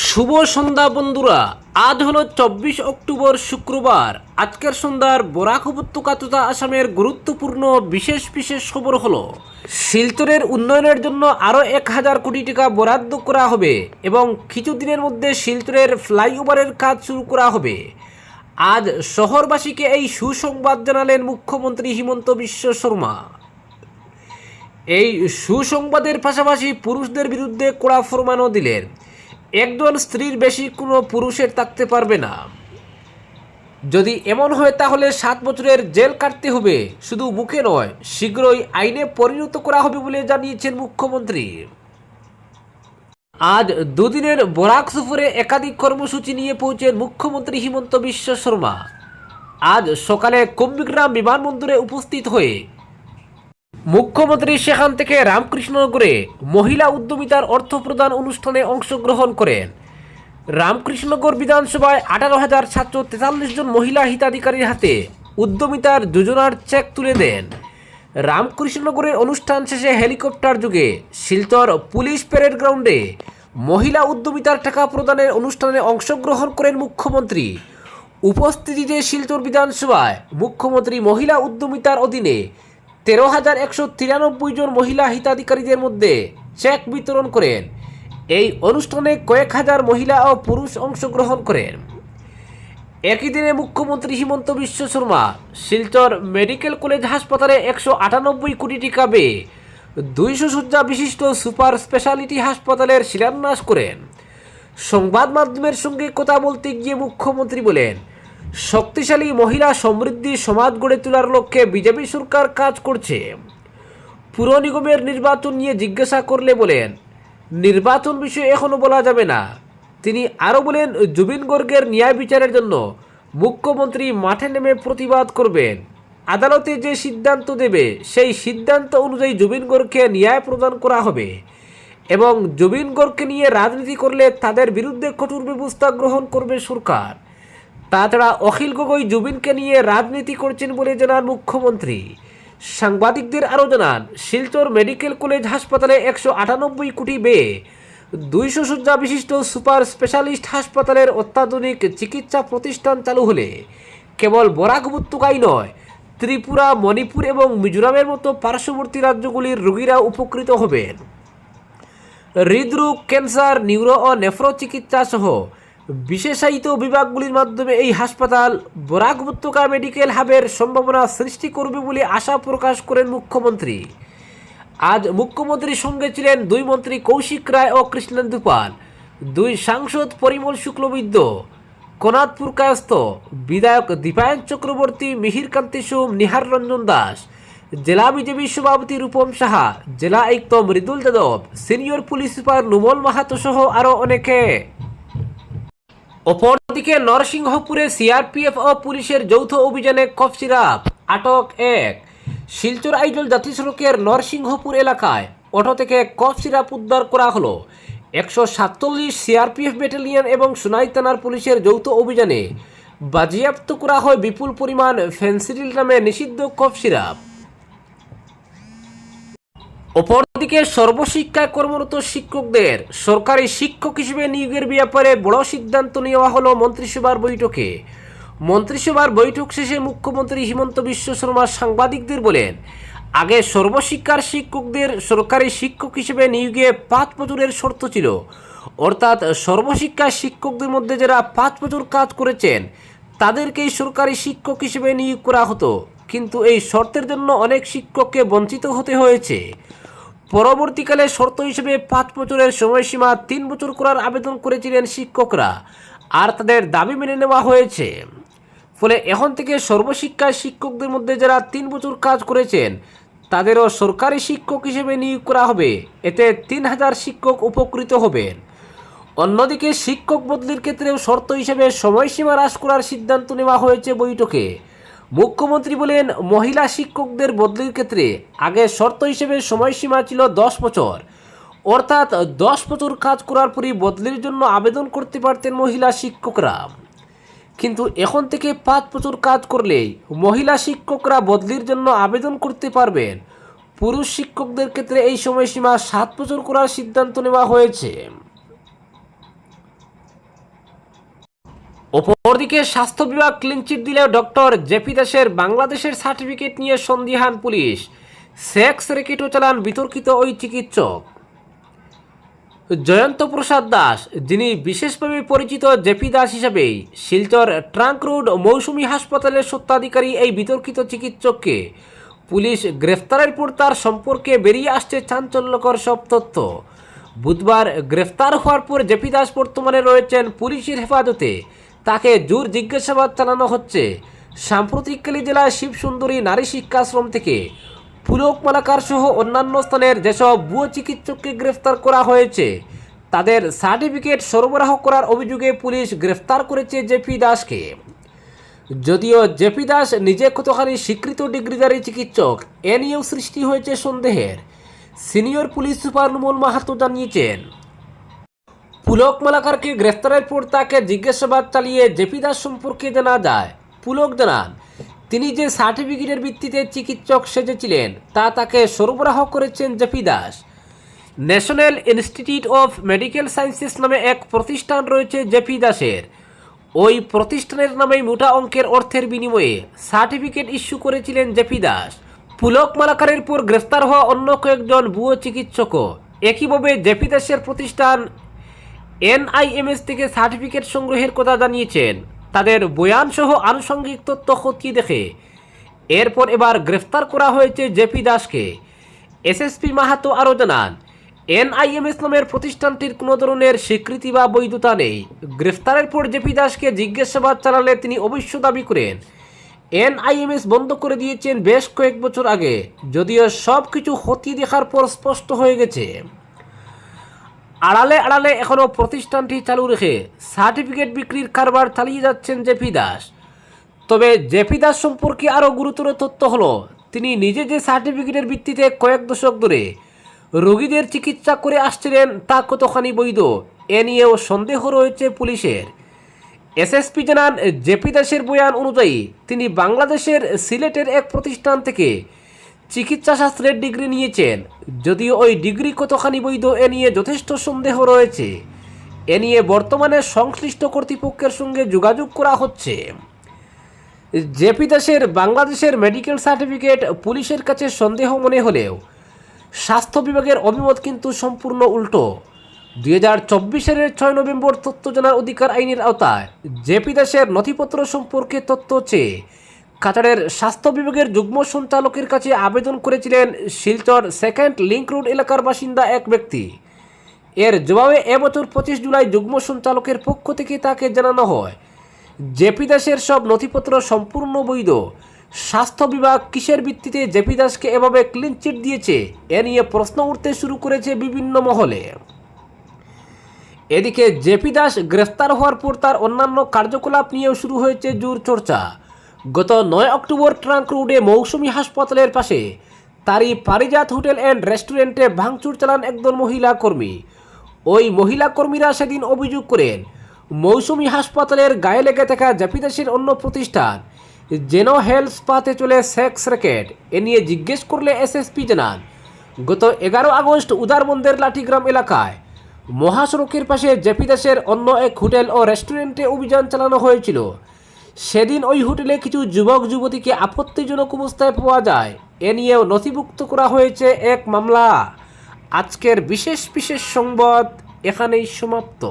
শুভ সন্ধ্যা বন্ধুরা। আজ হলো চব্বিশ অক্টোবর শুক্রবার। আজকের সন্ধ্যার বরাক উপত্যকা তথা আসামের গুরুত্বপূর্ণ বিশেষ বিশেষ খবর হলো, শিলচরের উন্নয়নের জন্য আরও এক হাজার কোটি টাকা বরাদ্দ করা হবে এবং কিছুদিনের মধ্যে শিলচরের ফ্লাইওভারের কাজ শুরু করা হবে। আজ শহরবাসীকে এই সুসংবাদ জানালেন মুখ্যমন্ত্রী হিমন্ত বিশ্ব শর্মা। এই সুসংবাদের পাশাপাশি পুরুষদের বিরুদ্ধে কড়া ফরমানও দিলেন। একজন স্ত্রীর বেশি কোনো পুরুষের থাকতে পারবে না। যদি এমন হয় তাহলে সাত বছরের জেল কাটতে হবে। শুধু মুখে নয়, শীঘ্রই আইনে পরিণত করা হবে বলে জানিয়েছেন মুখ্যমন্ত্রী। আজ দুদিনের বরাক সফরে একাধিক কর্মসূচি নিয়ে পৌঁছেন মুখ্যমন্ত্রী হিমন্ত বিশ্ব শর্মা। আজ সকালে কুম্বিগ্রাম বিমানবন্দরে উপস্থিত হয়ে মুখ্যমন্ত্রী সেখান থেকে রামকৃষ্ণনগরে মহিলা উদ্যমিতার অর্থ প্রদান অনুষ্ঠানে অংশগ্রহণ করেন। রামকৃষ্ণনগর বিধানসভায় আঠারো হাজার সাতশো তেতাল্লিশ জন মহিলা হিতাধিকারীর হাতে উদ্যমিতার যোজনার চেক তুলে দেন। রামকৃষ্ণনগরের অনুষ্ঠান শেষে হেলিকপ্টার যুগে শিলচর পুলিশ প্যারেড গ্রাউন্ডে মহিলা উদ্যমিতার টাকা প্রদানের অনুষ্ঠানে অংশগ্রহণ করেন মুখ্যমন্ত্রী। উপস্থিতিতে শিলচর বিধানসভায় মুখ্যমন্ত্রী মহিলা উদ্যমিতার অধীনে তেরো হাজার একশো তিরানব্বই জন মহিলা হিতাধিকারীদের মধ্যে চেক বিতরণ করেন। এই অনুষ্ঠানে কয়েক হাজার মহিলা ও পুরুষ অংশগ্রহণ করেন। একই দিনে মুখ্যমন্ত্রী হিমন্ত বিশ্ব শর্মা শিলচর মেডিকেল কলেজ হাসপাতালে একশো আটানব্বই কোটি টাকা ব্যয়ে দুইশো শয্যা বিশিষ্ট সুপার স্পেশালিটি হাসপাতালের শিলান্যাস করেন। সংবাদ মাধ্যমের সঙ্গে কথা বলতে গিয়ে মুখ্যমন্ত্রী বলেন শক্তিশালী মহিলা সমৃদ্ধি সমাজ গড়ে তোলার লক্ষ্যে বিজেপি সরকার কাজ করছে। পুর নিগমের নির্বাচন নিয়ে জিজ্ঞাসা করলে বলেন, নির্বাচন বিষয়ে এখনও বলা যাবে না। তিনি আরও বলেন, জুবিন গর্গের ন্যায় বিচারের জন্য মুখ্যমন্ত্রী মাঠে নেমে প্রতিবাদ করবেন। আদালতে যে সিদ্ধান্ত দেবে, সেই সিদ্ধান্ত অনুযায়ী জুবিন গর্গকে ন্যায় প্রদান করা হবে এবং জুবিন গর্গকে নিয়ে রাজনীতি করলে তাদের বিরুদ্ধে কঠোর ব্যবস্থা গ্রহণ করবে সরকার। তাছাড়া অখিল গগৈ জুবিনকে নিয়ে রাজনীতি করছেন বলে জানান মুখ্যমন্ত্রী। সাংবাদিকদের আরও জানান, শিলচর মেডিকেল কলেজ হাসপাতালে একশো আটানব্বই কোটি ব্যয়ে দুইশো শয্যা বিশিষ্ট সুপার স্পেশালিস্ট হাসপাতালের অত্যাধুনিক চিকিৎসা প্রতিষ্ঠান চালু হলে কেবল বরাক উপত্যকাই নয়, ত্রিপুরা, মণিপুর এবং মিজোরামের মতো পার্শ্ববর্তী রাজ্যগুলির রোগীরা উপকৃত হবেন। হৃদরোগ, ক্যান্সার, নিউরো ও নেফ্রো চিকিৎসা সহ বিশেষায়িত বিভাগগুলির মাধ্যমে এই হাসপাতাল বরাক উপত্যকা মেডিকেল হাবের সম্ভাবনা সৃষ্টি করবে বলে আশা প্রকাশ করেন মুখ্যমন্ত্রী। আজ মুখ্যমন্ত্রীর সঙ্গে ছিলেন দুই মন্ত্রী কৌশিক রায় ও কৃষ্ণেন্দু পাল। দুই সাংসদ পরিমল শুক্লবৈদ্য। কনাথপুর কায়স্থ বিধায়ক দীপায়ন চক্রবর্তী, মিহিরকান্তি সোম, নিহার রঞ্জন দাস, জেলা বিজেপি সভাপতি রূপম সাহা, জেলা আয়ুক্ত Mridul Yadav, senior police super Numal Mahato সহ আরও অনেকে। অপরদিকে নরসিংহপুরে সিআরপিএফ ও পুলিশের যৌথ অভিযানে কফ সিরাপ আটক এক। শিলচর আইজল জাতীয় সড়কের নরসিংহপুর এলাকায় অটো থেকে কফ সিরাপ উদ্ধার করা হলো। একশো সাতচল্লিশ সিআরপিএফ ব্যাটালিয়ন এবং সোনাই থানার পুলিশের যৌথ অভিযানে বাজেয়াপ্ত করা হয় বিপুল পরিমাণ ফেন্সিডিল নামে নিষিদ্ধ কফ সিরাপ অপরদিকে সর্বশিক্ষায় কর্মরত শিক্ষকদের সরকারি শিক্ষক হিসেবে নিয়োগের ব্যাপারে বড় সিদ্ধান্ত নেওয়া হলো মন্ত্রিসভার বৈঠকে। মন্ত্রিসভার বৈঠক শেষে মুখ্যমন্ত্রী হিমন্ত বিশ্ব শর্মা সাংবাদিকদের বলেন, আগে সর্বশিক্ষার শিক্ষকদের সরকারি শিক্ষক হিসেবে নিয়োগে পাঁচ বছরের শর্ত ছিল। অর্থাৎ সর্বশিক্ষা শিক্ষকদের মধ্যে যারা পাঁচ বছর কাজ করেছেন, তাদেরকেই সরকারি শিক্ষক হিসেবে নিয়োগ করা হতো। কিন্তু এই শর্তের জন্য অনেক শিক্ষককে বঞ্চিত হতে হয়েছে। পরবর্তীকালে শর্ত হিসেবে পাঁচ বছরের সময়সীমা তিন বছর করার আবেদন করেছিলেন শিক্ষকরা, আর তাদের দাবি মেনে নেওয়া হয়েছে। ফলে এখন থেকে সর্বশিক্ষায় শিক্ষকদের মধ্যে যারা তিন বছর কাজ করেছেন, তাদেরও সরকারি শিক্ষক হিসেবে নিয়োগ করা হবে। এতে তিন হাজার শিক্ষক উপকৃত হবেন। অন্যদিকে শিক্ষক বদলির ক্ষেত্রেও শর্ত হিসেবে সময়সীমা হ্রাস করার সিদ্ধান্ত নেওয়া হয়েছে বৈঠকে। মুখ্যমন্ত্রী বলেন, মহিলা শিক্ষকদের বদলির ক্ষেত্রে আগে শর্ত হিসেবে সময়সীমা ছিল দশ বছর। অর্থাৎ দশ বছর কাজ করার পরই বদলির জন্য আবেদন করতে পারতেন মহিলা শিক্ষকরা। কিন্তু এখন থেকে পাঁচ বছর কাজ করলেই মহিলা শিক্ষকরা বদলির জন্য আবেদন করতে পারবেন। পুরুষ শিক্ষকদের ক্ষেত্রে এই সময়সীমা সাত বছর করার সিদ্ধান্ত নেওয়া হয়েছে। অপরদিকে স্বাস্থ্য বিভাগ ক্লিনচিট দিলেও ডক্টর জেপি দাসের বাংলাদেশের সার্টিফিকেট নিয়ে সন্দিহান পুলিশ। সেক্স রেকেটও চালান বিতর্কিত ওই চিকিৎসক। জয়ন্ত প্রসাদ দাস, যিনি বিশেষভাবে পরিচিত জেপি দাস হিসাবেই, শিলচর ট্রাঙ্ক রোড মৌসুমী হাসপাতালের সত্ত্বাধিকারী এই বিতর্কিত চিকিৎসককে পুলিশ গ্রেফতারের পর তার সম্পর্কে বেরিয়ে আসছে চাঞ্চল্যকর সব তথ্য। বুধবার গ্রেফতার হওয়ার পর জেপি দাস বর্তমানে রয়েছেন পুলিশের হেফাজতে। তাকে জোর জিজ্ঞাসাবাদ চালানো হচ্ছে। সাম্প্রতিককালে জেলার শিবসুন্দরী নারী শিক্ষাশ্রম থেকে পুলক মালাকার সহ অন্যান্য স্থানের যেসব ভুয়ো চিকিৎসককে গ্রেফতার করা হয়েছে, তাদের সার্টিফিকেট সরবরাহ করার অভিযোগে পুলিশ গ্রেফতার করেছে জেপি দাসকে। যদিও জেপি দাস নিজে কতখানি স্বীকৃত ডিগ্রিধারী চিকিৎসক, এ নিয়েও সৃষ্টি হয়েছে সন্দেহের, senior police super Numal Mahato জানিয়েছেন। পুলক মালাকারকে গ্রেফতারের পর তাকে জিজ্ঞাসাবাদ চালিয়ে জেপি দাস সম্পর্কে জানা যায়, পুলক জানান, তিনি যে সার্টিফিকেটের ভিত্তিতে চিকিৎসক সেজেছিলেন, তা তাকে সরবরাহ করেছেন JP Das. National institute of medical sciences নামে এক প্রতিষ্ঠান রয়েছে জেপি দাসের। ওই প্রতিষ্ঠানের নামেই মোটা অঙ্কের অর্থের বিনিময়ে সার্টিফিকেট ইস্যু করেছিলেন জেপি দাস। পুলক মালাকারের পর গ্রেফতার হওয়া অন্য কয়েকজন ভুয়ো চিকিৎসকও। একইভাবে জেপি দাসের প্রতিষ্ঠান এনআইএমএস থেকে সার্টিফিকেট সংগ্রহের কথা জানিয়েছেন। তাদের বয়ান সহ আনুষঙ্গিক তথ্য খতিয়ে দেখে। এরপর এবার গ্রেফতার করা হয়েছে জেপি দাসকে। এসএসপি মাহাতো আরও জানান, এনআইএমএস নামের প্রতিষ্ঠানটির কোনো ধরনের স্বীকৃতি বা বৈধতা নেই। গ্রেফতারের পর জেপি দাসকে জিজ্ঞাসাবাদ চালালে তিনি অবশ্য দাবি করেন, এনআইএমএস বন্ধ করে দিয়েছেন বেশ কয়েক বছর আগে, যদিও সব কিছু খতিয়ে দেখার পর স্পষ্ট হয়ে গেছে। আড়ালে আড়ালে এখনও প্রতিষ্ঠানটি চালু রেখে সার্টিফিকেট বিক্রির কারবার চালিয়ে যাচ্ছেন জেপি দাস। তবে জেপি দাস সম্পর্কে আরও গুরুতর তথ্য হলো, তিনি নিজে যে সার্টিফিকেটের ভিত্তিতে কয়েক দশক ধরে রোগীদের চিকিৎসা করে আসছিলেন তা কতখানি বৈধ, এ নিয়েও সন্দেহ রয়েছে পুলিশের। এসএসপি জানান, জেপি দাসের বয়ান অনুযায়ী তিনি বাংলাদেশের সিলেটের এক প্রতিষ্ঠান থেকে চিকিৎসা শাস্ত্রের ডিগ্রি নিয়েছেন। যদিও ওই ডিগ্রি কতখানি বৈধ এ নিয়ে যথেষ্ট সন্দেহ রয়েছে। এ নিয়ে বর্তমানে সংশ্লিষ্ট কর্তৃপক্ষের সঙ্গে যোগাযোগ করা হচ্ছে। জেপি দাসের বাংলাদেশের মেডিকেল সার্টিফিকেট পুলিশের কাছে সন্দেহ মনে হলেও স্বাস্থ্য বিভাগের অভিমত কিন্তু সম্পূর্ণ উল্টো। দুই হাজার চব্বিশের ছয় নভেম্বর তথ্য জানার অধিকার আইনের আওতায়। জেপি দাসের নথিপত্র সম্পর্কে তথ্য চেয়ে কাতারের স্বাস্থ্য বিভাগের যুগ্ম সঞ্চালকের কাছে আবেদন করেছিলেন শিলচর সেকেন্ড লিঙ্ক রোড এলাকার বাসিন্দা এক ব্যক্তি। এর জবাবে এবছর পঁচিশ জুলাই যুগ্ম সঞ্চালকের পক্ষ থেকে তাকে জানানো হয়, জেপি দাসের সব নথিপত্র সম্পূর্ণ বৈধ। স্বাস্থ্য বিভাগ কিসের ভিত্তিতে জেপি দাসকে এভাবে ক্লিন চিট দিয়েছে? এ নিয়ে প্রশ্ন উঠতে শুরু করেছে বিভিন্ন মহলে। এদিকে জেপি দাস গ্রেফতার হওয়ার পর তার অন্যান্য কার্যকলাপ নিয়েও শুরু হয়েছে জোর চর্চা। গত নয় অক্টোবর ট্রাঙ্ক রোডে মৌসুমী হাসপাতালের পাশে তারই পারিজাত হোটেল অ্যান্ড রেস্টুরেন্টে ভাঙচুর চালান একদল মহিলা কর্মী। ওই মহিলা কর্মীরা সেদিন অভিযোগ করেন, মৌসুমী হাসপাতালের গায়ে লেগে থাকা জেপি দাসের অন্য প্রতিষ্ঠান জেন হেলথ স্পাতে চলে সেক্স র্যাকেট। এ নিয়ে জিজ্ঞেস করলে এসএসপি জানান, গত এগারো আগস্ট উদারবন্দের লাঠিগ্রাম এলাকায় মহাসড়কের পাশে জেপি দাসের অন্য এক হোটেল ও রেস্টুরেন্টে অভিযান চালানো হয়েছিল। সেদিন ওই হোটেলে কিছু যুবক যুবতীকে আপত্তিজনক অবস্থায় পাওয়া যায়। এ নিয়েও নথিভুক্ত করা হয়েছে এক মামলা। আজকের বিশেষ বিশেষ সংবাদ এখানেই সমাপ্ত।